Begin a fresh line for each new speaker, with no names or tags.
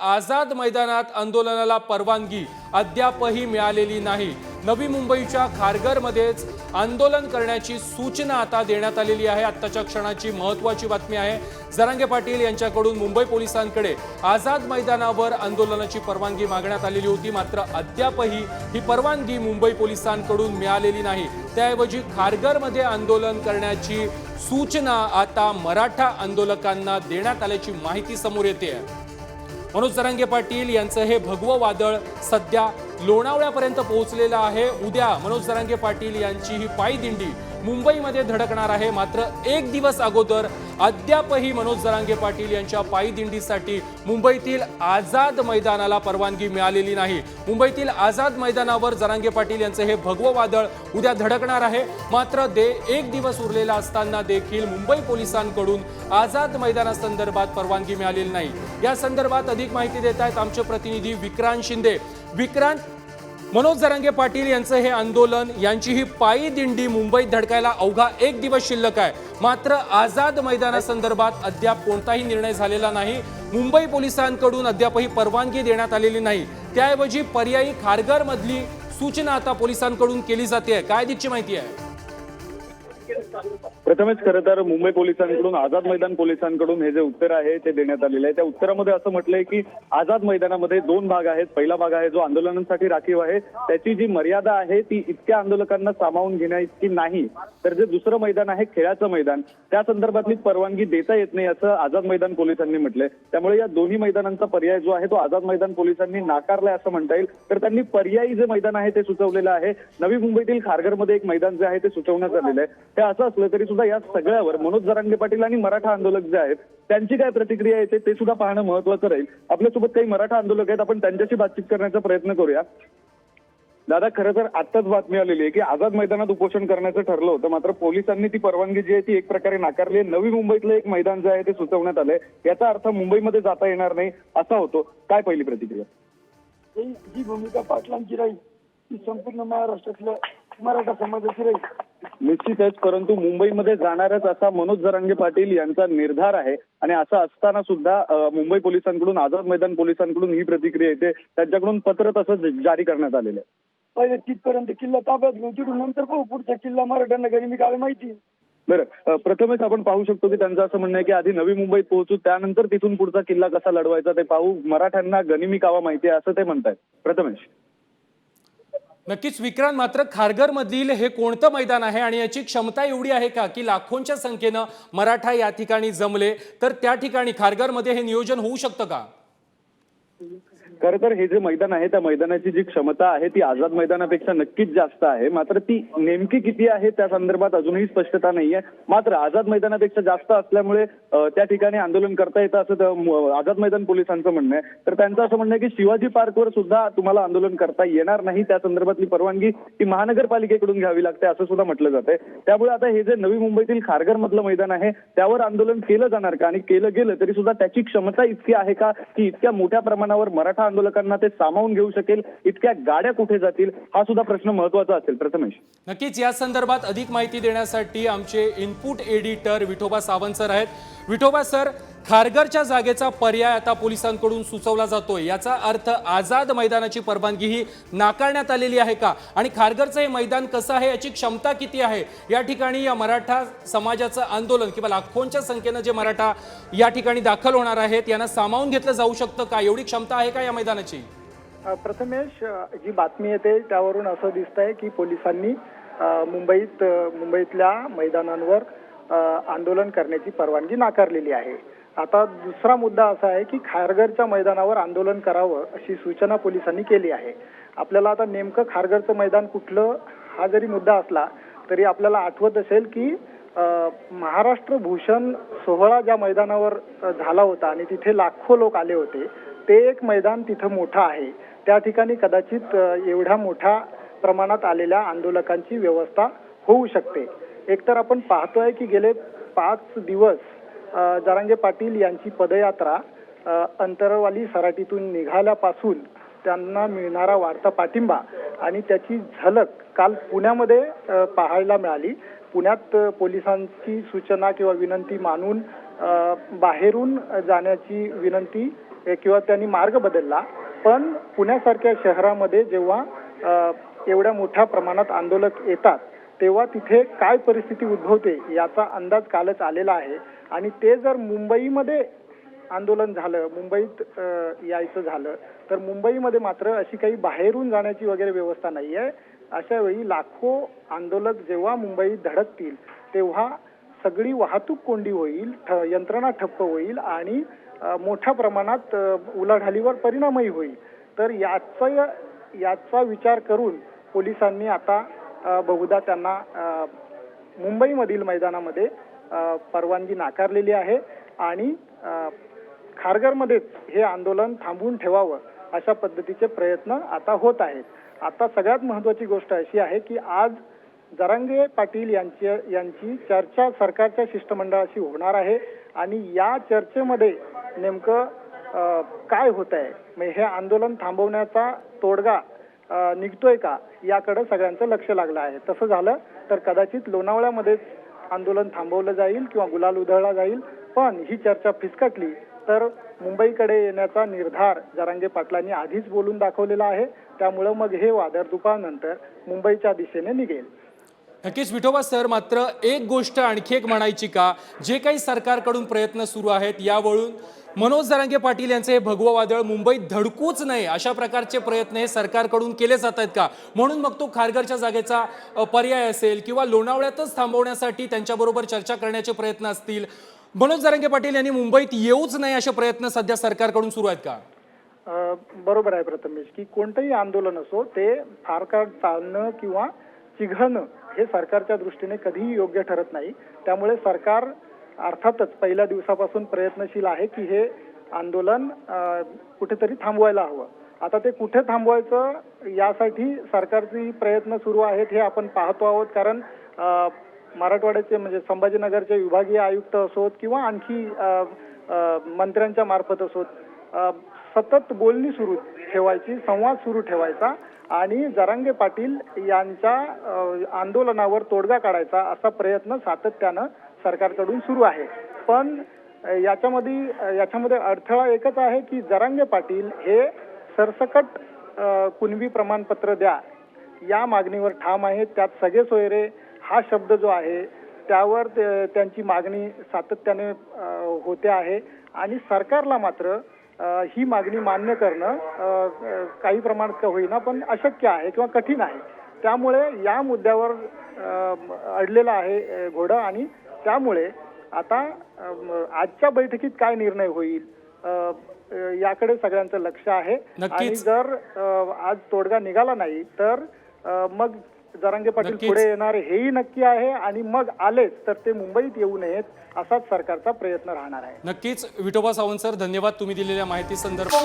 आझाद मैदानात आंदोलनाला परवानगी अद्यापही मिळालेली नाही. नवी मुंबईच्या खारघरमध्येच आंदोलन करण्याची सूचना आता देण्यात आलेली आहे. आत्ताच्या क्षणाची महत्वाची बातमी आहे. जरांगे पाटील यांच्याकडून मुंबई पोलिसांकडे आझाद मैदानावर आंदोलनाची परवानगी मागण्यात आलेली होती. मात्र अद्यापही ही परवानगी मुंबई पोलिसांकडून मिळालेली नाही. त्याऐवजी खारघरमध्ये आंदोलन करण्याची सूचना आता मराठा आंदोलकांना देण्यात आल्याची माहिती समोर येते. आहे मनोज जरांगे पाटील यांचं हे भगवं वादळ सध्या लोणावळ्यापर्यंत पोहोचलेलं आहे. उद्या मनोज जरांगे पाटील यांची ही पायदिंडी मुंबईमध्ये धडकणार आहे. मात्र एक दिवस अगोदर अद्यापही मनोज जरांगे पाटील यांच्या पायदिंडीसाठी मुंबईतील आझाद मैदानाला परवानगी मिळालेली नाही. मुंबईतील आझाद मैदानावर जरांगे पाटील यांचं हे भगवं वादळ उद्या धडकणार आहे. मात्र दे एक दिवस उरलेला असताना देखील मुंबई पोलिसांकडून आझाद मैदानासंदर्भात परवानगी मिळालेली नाही. या संदर्भात अधिक माहिती देत आहेत आमचे प्रतिनिधी विक्रांत शिंदे. विक्रांत मनोज जरांगे पाटील यांचं हे आंदोलन यांची ही पायी दिंडी मुंबईत धडकायला अवघा एक दिवस शिल्लक आहे. मात्र आझाद मैदानासंदर्भात अद्याप कोणताही निर्णय झालेला नाही. मुंबई पोलिसांकडून अद्यापही परवानगी देण्यात आलेली नाही. त्याऐवजी पर्यायी खारघरमधली सूचना आता पोलिसांकडून केली जाते. काय दिची माहिती आहे?
प्रथमच खरं तर मुंबई पोलिसांकडून आझाद मैदान पोलिसांकडून हे जे उत्तर आहे ते देण्यात आलेलं आहे. त्या उत्तरामध्ये असं म्हटलंय की आझाद मैदानामध्ये दोन भाग आहेत. पहिला भाग आहे जो आंदोलनांसाठी राखीव आहे. त्याची जी मर्यादा आहे ती इतक्या आंदोलकांना सामावून घेण्याइतकी नाही. तर जे दुसरं मैदान आहे खेळाचं मैदान त्या संदर्भातली परवानगी देता येत नाही असं आझाद मैदान पोलिसांनी म्हटलंय. त्यामुळे या दोन्ही मैदानांचा पर्याय जो आहे तो आझाद मैदान पोलिसांनी नाकारलाय असं म्हणता येईल. तर त्यांनी पर्यायी जे मैदान आहे ते सुचवलेलं आहे. नवी मुंबईतील खारघरमध्ये एक मैदान जे आहे ते सुचवण्यात आलेलं आहे. त्या असं असलं तरी सुद्धा या सगळ्यावर मनोज जरांगे पाटील आणि मराठा आंदोलक जे आहेत त्यांची काय प्रतिक्रिया येते ते सुद्धा पाहणं महत्वाचं राहील. आपल्यासोबत काही मराठा आंदोलक आहेत आपण त्यांच्याशी बातचीत करण्याचा प्रयत्न करूया. दादा खरं तर आत्ताच बातमी आलेली आहे की आझाद मैदानात उपोषण करण्याचं ठरलं होतं मात्र पोलिसांनी ती परवानगी जी आहे ती एक प्रकारे नाकारली आहे. नवी मुंबईतलं एक मैदान जे आहे ते सुचवण्यात आलंय. याचा अर्थ मुंबईमध्ये जाता येणार नाही असा होतो. काय पहिली प्रतिक्रिया?
ही जी भूमिका पाटलांची राहील. ती संपूर्ण महाराष्ट्रातल्या मराठा समाजाची राहील.
निश्चितच परंतु मुंबईमध्ये जाणारच असा मनोज जरांगे पाटील यांचा निर्धार आहे. आणि असं असताना सुद्धा मुंबई पोलिसांकडून आझाद मैदान पोलिसांकडून ही प्रतिक्रिया येते. त्यांच्याकडून पत्र तसं जारी करण्यात आलेलं आहे
पहिले तिथपर्यंत किल्ला ताब्यात घेऊ तिथून नंतर पाहू. पुढचा किल्ला मराठ्यांना घरी मी काय माहिती
बरं प्रथमच आपण पाहू शकतो की त्यांचं असं म्हणणं आहे की आधी नवी मुंबईत पोहोचू त्यानंतर तिथून पुढचा किल्ला कसा लढवायचा ते पाहू. मराठ्यांना गनिमी कावा माहिती आहे असं ते म्हणतायत. प्रथमेश.
नक्कीच विक्रांत मात्र खारघर मधील हे कोणतं मैदान आहे आणि याची क्षमता एवढी आहे का की लाखोंच्या संख्येनं मराठा या ठिकाणी जमले? तर त्या ठिकाणी खारघरमध्ये हे नियोजन होऊ शकतं का?
खरं तर हे जे मैदान आहे त्या मैदानाची जी क्षमता आहे ती आझाद मैदानापेक्षा नक्कीच जास्त आहे. मात्र ती नेमकी किती आहे त्या संदर्भात अजूनही स्पष्टता नाहीये. मात्र आझाद मैदानापेक्षा जास्त असल्यामुळे त्या ठिकाणी आंदोलन करता येतं असं आझाद मैदान पोलिसांचं म्हणणं आहे. तर त्यांचं असं म्हणणं आहे की शिवाजी पार्कवर सुद्धा तुम्हाला आंदोलन करता येणार नाही. त्या संदर्भातली परवानगी ती महानगरपालिकेकडून घ्यावी लागते असं सुद्धा म्हटलं जातंय. त्यामुळे आता हे जे नवी मुंबईतील खारघर मधलं मैदान आहे त्यावर आंदोलन केलं जाणार का? आणि केलं गेलं तरी सुद्धा त्याची क्षमता इतकी आहे का? की इतक्या मोठ्या प्रमाणावर मराठा आंदोलकांना ते सामावून घेऊ शकेल इतक्या गाड्या कुठे जातील हा सुद्धा प्रश्न महत्त्वाचा असेल. प्रथमेश.
नक्कीच या संदर्भात अधिक माहिती देण्यासाठी आमचे input editor Vithoba Sawant sir आहेत. विठोबा सर खारघरच्या जागेचा पर्याय आता पोलिसांकडून सुचवला जातोय. याचा अर्थ आझाद मैदानाची परवानगी ही नाकारण्यात आलेली आहे का? आणि खारघरचं हे मैदान कसं आहे? याची क्षमता किती आहे? या ठिकाणी या मराठा समाजाचं आंदोलन किंवा लाखोंच्या संख्येनं जे मराठा या ठिकाणी दाखल होणार आहेत यांना सामावून घेतलं जाऊ शकतं का? एवढी क्षमता आहे का या मैदानाची?
प्रथमेश जी बातमी येते त्यावरून असं दिसत आहे की पोलिसांनी मुंबईत मुंबईतल्या मैदानांवर आंदोलन करण्याची परवानगी नाकारलेली आहे. आता दुसरा मुद्दा असा आहे की खारघरच्या मैदानावर आंदोलन करावं अशी सूचना पोलिसांनी केली आहे. आपल्याला आता नेमकं खारघरचं मैदान कुठलं हा जरी मुद्दा असला तरी आपल्याला आठवत असेल की महाराष्ट्र भूषण सोहळा ज्या मैदानावर झाला होता आणि तिथे लाखो लोक आले होते ते एक मैदान तिथं मोठं आहे. त्या ठिकाणी कदाचित एवढ्या मोठ्या प्रमाणात आलेल्या आंदोलकांची व्यवस्था होऊ शकते. एकतर आपण पाहतोय की गेले पाच दिवस जरांगे पाटील यांची पदयात्रा अंतरवाली सराटीतून निघाल्यापासून त्यांना मिळणारा वाढता पाठिंबा आणि त्याची झलक काल पुण्यामध्ये पाहायला मिळाली. पुण्यात पोलिसांची सूचना किंवा विनंती मानून बाहेरून जाण्याची विनंती किंवा त्यांनी मार्ग बदलला. पण पुण्यासारख्या शहरामध्ये जेव्हा एवढ्या मोठ्या प्रमाणात आंदोलक येतात तेव्हा तिथे काय परिस्थिती उद्भवते याचा अंदाज कालच आलेला आहे. आणि ते जर मुंबईमध्ये आंदोलन झालं मुंबईत यायचं झालं तर मुंबईमध्ये मात्र अशी काही बाहेरून जाण्याची वगैरे व्यवस्था नाही आहे अशा वेळी लाखो आंदोलक जेव्हा मुंबईत धडकतील तेव्हा सगळी वाहतूक कोंडी होईल ठ- यंत्रणा ठप्प होईल आणि मोठ्या प्रमाणात उलाढालीवर परिणामही होईल. तर याचा याचा विचार करून पोलिसांनी आता बहुधा त्यांना मुंबईमधील मैदानामध्ये परवानगी नाकारलेली आहे आणि खारघरमध्येच हे आंदोलन थांबवून ठेवावं अशा पद्धतीचे प्रयत्न आता होत आहेत. आता सगळ्यात महत्वाची गोष्ट अशी आहे की आज जरांगे पाटील यांची यांची चर्चा सरकारच्या शिष्टमंडळाशी होणार आहे आणि या चर्चेमध्ये नेमकं काय होत आहे? म्हणजे हे आंदोलन थांबवण्याचा तोडगा निघतोय का? याकडे सगळ्यांचं लक्ष लागलं आहे. तसं झालं तर कदाचित लोणावळ्यामध्येच आंदोलन थांबवलं जाईल किंवा गुलाल उधळला जाईल. पण ही चर्चा फिसकटली. तर मुंबईकडे येण्याचा निर्धार जरांगे पाटलांनी आधीच बोलून दाखवलेला आहे. त्यामुळं मग हे वादळ दुपारनंतर मुंबईच्या दिशेने निघेल.
नक्कीच विठोबा सर मात्र एक गोष्ट आणखी एक म्हणायची का? जे काही सरकारकडून प्रयत्न सुरू आहेत यावरून मनोज जरांगे पाटील यांचे हे भगवं वादळ मुंबईत धडकूच नाही. अशा प्रकारचे प्रयत्न हे सरकारकडून केले जात आहेत का? म्हणून मग तो खारघरच्या जागेचा पर्याय असेल किंवा लोणावळ्यातच थांबवण्यासाठी त्यांच्याबरोबर चर्चा करण्याचे प्रयत्न असतील मनोज जरांगे पाटील यांनी मुंबईत येऊच नाही असे प्रयत्न सध्या सरकारकडून सुरू आहेत का?
बरोबर आहे प्रथमेश की कोणतंही आंदोलन असो ते फार काळ चालणं किंवा चिघळणं हे सरकारच्या दृष्टीने कधीही योग्य ठरत नाही. त्यामुळे सरकार अर्थातच पहिल्या दिवसापासून प्रयत्नशील आहे की हे आंदोलन कुठेतरी थांबवायला हवं. आता ते कुठे थांबवायचं यासाठी सरकारची प्रयत्न सुरू आहेत हे आपण पाहतो आहोत. कारण मराठवाड्याचे म्हणजे संभाजीनगरचे विभागीय आयुक्त असोत किंवा आणखी मंत्र्यांच्या मार्फत असोत सतत बोलणी सुरू ठेवायची संवाद सुरू ठेवायचा आणि जरांगे पाटील यांच्या आंदोलनावर तोडगा काढायचा असा प्रयत्न सातत्यानं सरकारकडून सुरू आहे. पण याच्यामध्ये याच्यामध्ये अडथळा एकच आहे की जरांगे पाटील हे सरसकट कुणवी कुणबी प्रमाणपत्र द्या. या मागणीवर ठाम आहे. त्यात सगळे सोयरे हा शब्द जो आहे त्यावर ते- त्यांची मागणी सातत्याने होते आहे. आणि सरकारला मात्र ही मागणी मान्य करणं काही प्रमाणात का होईना पण अशक्य आहे किंवा कठीण आहे त्यामुळे या मुद्द्यावर अडलेलं आहे घोडं आणि त्यामुळे आता आजच्या बैठकीत काय निर्णय होईल याकडे सगळ्यांचं लक्ष आहे. आणि जर आज तोडगा निघाला नाही तर मग जरांगे पाटील. पुढे येणार हेही नक्की आहे आणि मग आलेच तर ते मुंबईत येऊ नयेत असाच सरकारचा प्रयत्न राहणार आहे.
नक्कीच. विठोबा सावंत सर धन्यवाद तुम्ही दिलेल्या माहिती संदर्भात.